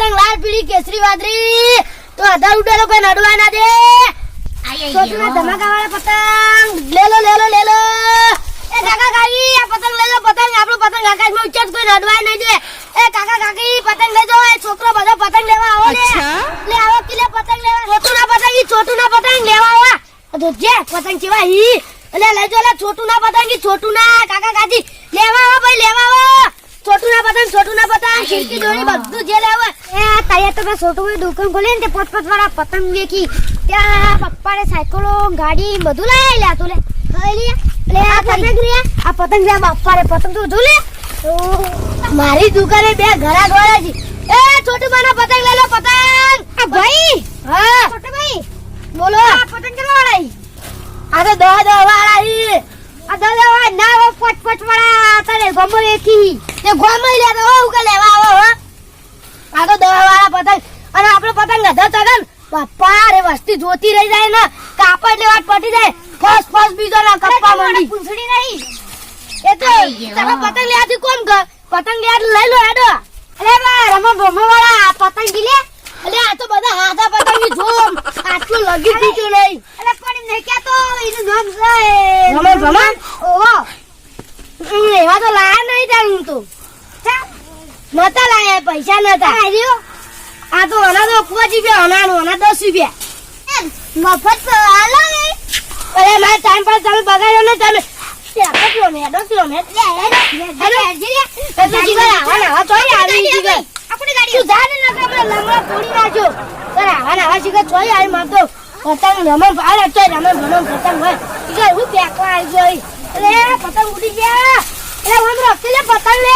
ના પતંગ લાલ પીળી કેસરી વાદળી. તો આધાર ઉડેલો કોઈ નડવા ના દે ના ધમાકા વાળા પતંગ લે લો લે લો લે લો એ કાકા કાકી આ પતંગ લે લો પતંગ. આપણો પતંગ આકાશમાં માં જ કોઈ નડવાય નહીં દે. એ કાકા કાકી પતંગ લેજો. એ છોકરો બધો પતંગ લેવા આવો ને લે આવો કિલે પતંગ લેવા. છોટુ ના પતંગ ઈ છોટુ ના પતંગ લેવા આવા. તો જે પતંગ કેવા ઈ. એટલે લેજો લે છોટુ ના પતંગ ઈ છોટુ ના કાકા કાકી લેવા આવો ભાઈ લેવા આવો. છોટુ ના પતંગ છોટું ના પતંગ. ખીડકી દોરી બધું જે લેવા એ તૈયાર તો મેં છોટુ ની દુકાન ખોલી ને તે પોત પોત વાળા પતંગ દેખી ત્યાં પપ્પાને સાયકલો ગાડી બધું લાવી લે તું લે. હવે લે. લે આ પતંગ રે આ પતંગ રે બાપારે પતંગ તું જો મારી દુકાને બે ઘરા ગોળા છે. એ છોટું માના પતંગ લે લો પતંગ. આ ભાઈ? હા. છોટું ભાઈ? બોલો. આ પતંગ કેવા વાળા આ તો દહ દહ વાળા દહ વાળા ના પચ પચ વાળા તારે ગમો એકી તે ગમો લે તો હું કે લેવા આવો હો. આ તો દહ વાળા પતંગ. અને આપણો પતંગ ગધા તગન બાપા રે વસ્તી જોતી રહી જાય ને. કાપડ લેવા પટી જાય. ફસ ફસ બીજો ના કપ્પા મંડી. પૂંછડી નહીં. એ તો તમે પતંગ લેવાથી કોમ કર પતંગ લેવા લઈ લો હેડો. અરે બા રમો ભમો વાળા પતંગ લે. અલે આ તો બધા હાથા પતંગની જોમ. આટલું લગી દીધું નહીં. અલે પણ નહીં કે તો એનું નામ છે રમો ભમો ઓહો. એવા તો લાયા નહીં જાણું તો. નતા લાયા પૈસા નતા. આ તો આના તો પાંચ રૂપિયા આનાનું આના દસ રૂપિયા મફત હાલો ને. અરે મારે ટાઈમ પર તમે બગાડ્યો ને તમે ત્યાં કપલો ને હેડો કિલો ને લે હેડો. હેડો. તો જીગર આવા આવા ચોઈ આવી જીગર. આપણી ગાડી તું જા આપણે લમણા તોડી નાખજો માર પતંગ રમણ ભાડે ચોઈ રમણ ભણણ પતંગ હોય. હું અરે પતંગ ઉડી ગયા. એટલે વાંદરો અકેલે પતંગ લે.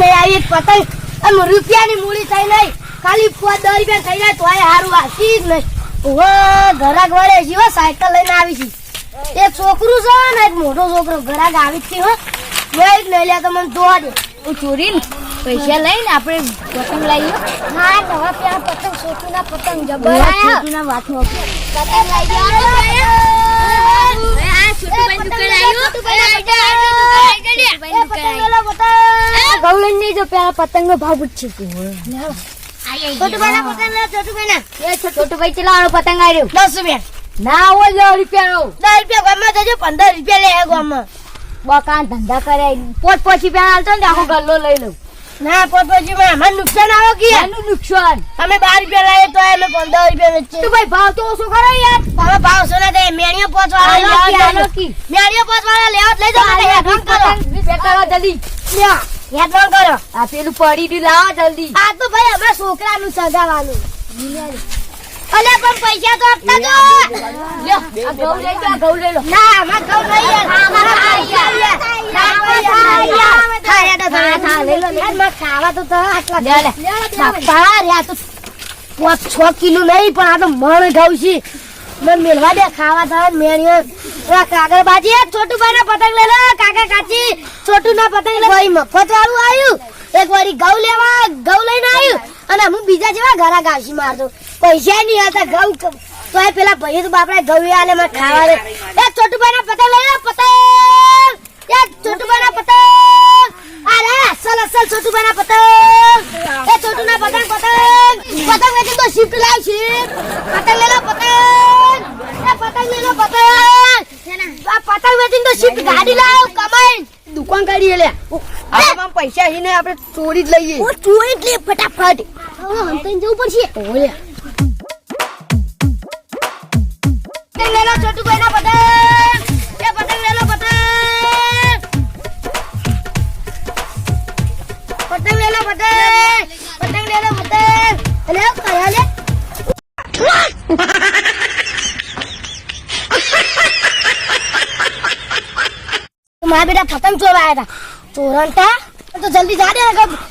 નહીં આવી પતંગ. આમ રૂપિયાની મૂડી થઈ નહીં. ખાલી દસ રૂપિયા થઈ જાય તોય સારું આશી જ નહીં. ઓહો ઘરાક વળે છે હો, સાયકલ લઈને આવી છે. એક છોકરું છે ને, એક મોટો છોકરો, ઘરાક આવી જ છે હો. મેં એક લઈ તો મને જોવા દે. હું ચોરીને પૈસા લઈને આપણે પતંગ લાવીએ? હા હવે પેલા પતંગ છોકરીના પતંગ જબર આયા. છોટુના વાતમાં પતંગ લઈ જાઓ આ છોટુભાઈ દુકાન આવ્યું ની જો પેલા પતંગ નો ભાવ પૂછશે છોટુભાઈના પતંગ લે છોટુભાઈ ચલાવવાનો પતંગ આવ્યો દસ રૂપિયા. ના હોય દસ રૂપિયાનો. દસ રૂપિયા ગામમાં જજો પંદર રૂપિયા લે ગામમાં. બકાન ધંધા કરે પોત પોચ રૂપિયા હાલતો ને આખો ગલ્લો લઈ લઉં. ના પોપોજી માં અમારે નુકસાન આવો કે? એનું નુકસાન. અમે બાર રૂપિયા લાવીએ તો અમે પંદર રૂપિયા વેચીએ. તો ભાઈ ભાવ તો ઓછો કરો યાર. તમે ભાવ ઓછો ના થાય મેણીઓ પોચ વાળા લેવા. મેણીઓ પોચ વાળા લેવા લઈ જાઓ આ યાદ કરો. પતંગ, વીસ પેક કરો જલ્દી. લ્યો, કરો. આ પેલું પડી લાવો જલ્દી. આ તો ભાઈ અમારા છોકરાનું સગાવાનું અલે પણ પૈસા તો આપતા જો લ્યો આ ઘઉં લઈ આ ઘઉં લઈ લો ના અમાર ઘઉં યાર અમારા પૈસા યાર ના યાર ખાયા તો હા, હા, લઈ લો, લઈ. યાર મારે ખાવા તો તો આટલા લે, લે. બાપા રે આ તો પાંચ છ કિલો નહીં પણ આ તો મણ ઘઉં છે. મને મેળવા દે ખાવા તો મેળ્યો કાગળ બાજી છોટુ ભાઈ પતંગ લે લો કાકા કાચી. છોટુ ના પતંગ લે. મફત વાળું આવ્યું એક વારી ઘઉં લેવા ઘઉં લઈને આવ્યું ઘરા ગાવશી મારતો. પૈસા નહીં હતા ઘઉં તો એ પેલા ભાઈ તો બાપડા ઘઉં આલે મને ખાવા દે. એ છોટુ ના પતંગ લઈ લો પતંગ! એ છોટુભાઈ ના પતંગ અરે અસલ અસલ છોટુ ના પતંગ! એ છોટુ ના પતંગ પતંગ! પતંગ વેચી તો શિફ્ટ લાવ શિફ્ટ પતંગ લઈ લો પતંગ! એ પતંગ લઈ લો પતંગ! આ પતંગ વેચી તો શિફ્ટ ગાડી લાવ કમાઈ! દુકાન કાઢી લે. આપણા પૈસા હી ને આપણે ચોરી જ લઈએ. ઓ ચોરી જ લઈએ ફટાફટ. હવે હંતાઈને જવું પડશે ઓલે પતંગ લઈ લો છોટુ ભાઈ ના પતંગ એ પતંગ લઈ લો પતંગ પતંગ લેલો પતંગ પતંગ લઈ લો પતંગ અલે લે મારા બેટા પતંગ ચોરાયા હતા ચોરણ તો જલ્દી જા દે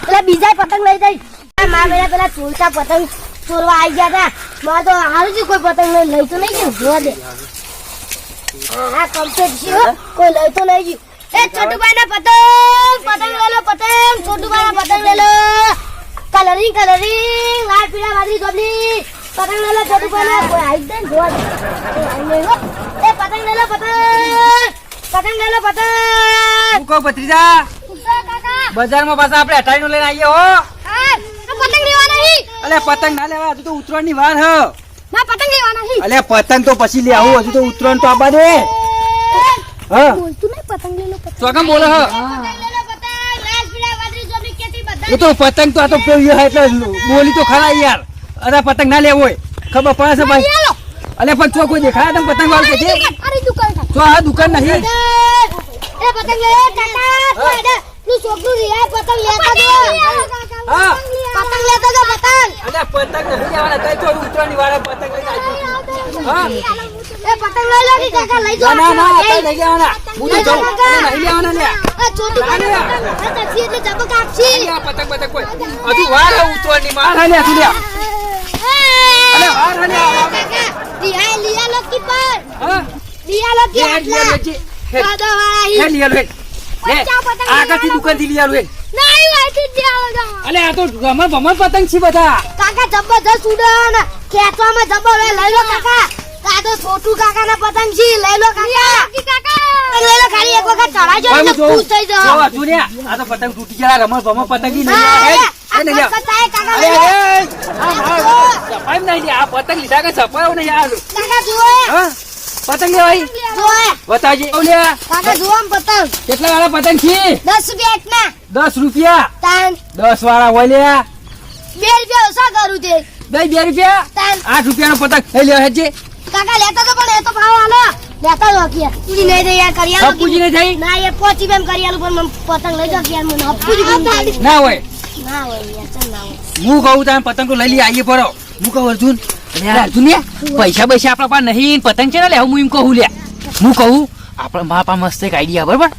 પેલા બીજા પતંગ લઈ જાય મારા પેલા ચોરતા પતંગ ચોરવા આવી ગયા હતા મારે તો હારું છે કોઈ પતંગ લઈ તો નહીં ગયું. જોવા દે. હા, હા કમ્પ્લીટ છે કોઈ લઈ તો નહીં ગયું. એ છોટુભાઈ ના પતંગ પતંગ લઈ લો પતંગ. છોટુભાઈ ના પતંગ લઈ લો. કલરિંગ કલરિંગ લાલ પીળા વાદળી ગોબલી પતંગ લઈ લો છોટુભાઈ ના કોઈ આવી જોવા દે. એ પતંગ લઈ લો પતંગ. પતંગ લઈ લો પતંગ. ભત્રીજા? બજારમાં પાછા આપણે અઠાઈ લઈને આવીએ હો. અલે પતંગ ના લેવા હજુ તો ઉતરણની વાર હ. ના પતંગ લેવાના નહીં અલે પતંગ તો પછી લે આવું હજુ તો ઉતરણ તો આબા દે. હા. બોલતું નહીં પતંગ લે લો પતંગ. તો કેમ બોલે હ. એ તો પતંગ તો આ તો પેલી હે એટલે બોલી તો ખરા યાર. અરે પતંગ ના લેવો હોય. ખબર પડે છે ભાઈ? અલે પણ ચો કોઈ દેખાય તમે પતંગ વાળો કે છે? અરે દુકાન ચો આ દુકાન નહીં. એ પતંગ લે કાકા તો તું છોકરું રિયા પતંગ લેતા દો હા. પતંગ લેતો દો પતંગ. અલે પતંગ નથી લેવાના તઈ તો ઉત્તરાયણની વાર પતંગ લઈને આવી હા? એ પતંગ લઈ લો કાકા લઈ જાવ ના ના આ લઈ જવાના હું તો જાઉં. નહીં લેવાના ને એ છોટું ના, ના. પતંગ એટલે જબક આપશી આ પતંગ પતંગ કોઈ. હજુ વાર હે ઉત્તરાયણની વાર હે લે લે વાર હે કાકા રિયા લિયા લોકી પર હા? લિયા લો કી લે, લે, લે, આટલા. દાદા વાળા હે લિયા લે આગળથી દુકાનથી લિયા લે. નહીં. વાઈથી જ અલે આ તો ગમન ભમન પતંગ છે બધા કાકા જબરદસ્ત ઉડાન ખેંચવામાં જબર. લઈ લો કાકા આ તો છોટુ કાકાના પતંગ છે લઈ લો કાકા લઈ લો ખાલી એક વખત ચડાવજો ભાઈ, ખુશ થઈ જોઉં. જાઓ જોવા, આ તો પતંગ તૂટી રમણ ભમણ નહીં આ નહીં. આ લીધા કે નહીં આ કાકા જુઓ હા? પતંગ લેવાય? બતાવજે. લે. કાકા જુઓ પતંગ. કેટલા વાળા પતંગ છે? દસ રૂપિયા એકના. દસ રૂપિયા? તાન. દસ વાળા લે. બે રૂપિયા ઓછા કરું તે. દઈ બે રૂપિયા? તાન. આઠ રૂપિયાનો પતંગ. એ લેવા હેજે કાકા લેતા તો પણ એ તો ભાવ આલો. લેતા જો કે પૂરી નહીં જઈ યાર કરી આલો હપ્પુજી ને થઈ ના એ પોચી બેમ કરી આલો પણ મને પતંગ લઈ જાવ કે યાર મને હપ્પુજી ના હોય. ના હોય યાર ચાલ ના હોય. હું કહું તમે પતંગ લઈ લઈ આવીએ પડો હું કહું અર્જુન પૈસા પૈસા આપણા પાસે નહીં પતંગ છે ને લે હું એમ કહું લે. હું કહું આપણે મારા પાસે મસ્ત એક આઈડિયા બરાબર?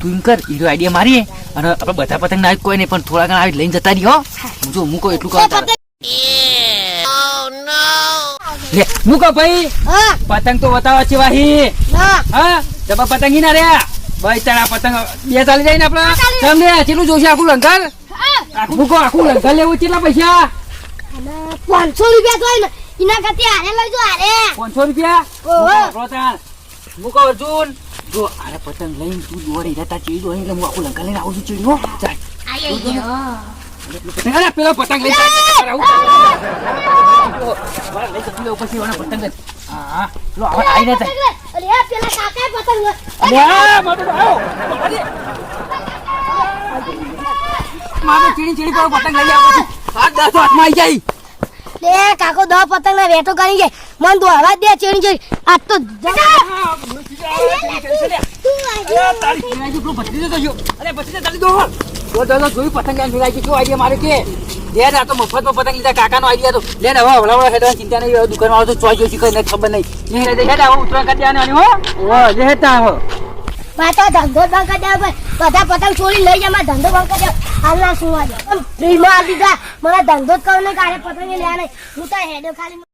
તું એમ કર હીરો આઈડિયા મારીએ. અને આપણે બધા પતંગ ના કોઈ નહીં પણ થોડા ઘણા આવી લઈને જતા રહી હો. હું જો હું કહું એટલું કહું તારે. લે હું કહું ભાઈ હા. પતંગ તો બતાવો છે વાહી. હા. જબા પતંગ ના રે ભાઈ તારા પતંગ બે ચાલી જાય ને આપણે? તમને કેટલું જોશે આખું લંગર? આખું કહો આખું લંગર લેવું કેટલા પૈસા? પાંચસો રૂપિયા તો હોય ને એના હારે લઈ જો હારે રૂપિયા? ઓહો. મૂકો. અર્જુન. જો આરે પતંગ લઈને તું દોડી રહેતા ચીડી દોડી એટલે હું આખું લંકા લઈને આવું છું ચાલ. પતંગ અરે પેલો પતંગ લઈ લેવું પછી પતંગ જ. હા પેલો આવા ના જાય અરે પેલા કાકા પતંગ અરે આ મારો આવો. અરે. ચીડી ચીડી પર પતંગ લઈ આવો. હાથ દસ હાથમાં આવી જાય. લે કાકો દસ પતંગ ના વેટો કરી જાય મન તો હવા દે ચેડી જઈ આ તો મારે તો ધંધો બંધ પતંગ છોડી લઈ જાય મારે ધંધો બંધ કરી હાલના શું આજે ફ્રીમાં આપી દીધા મારા ધંધો જ કરવાનો કાલે પતંગ લેવા નહીં. હું તો હેડો ખાલી.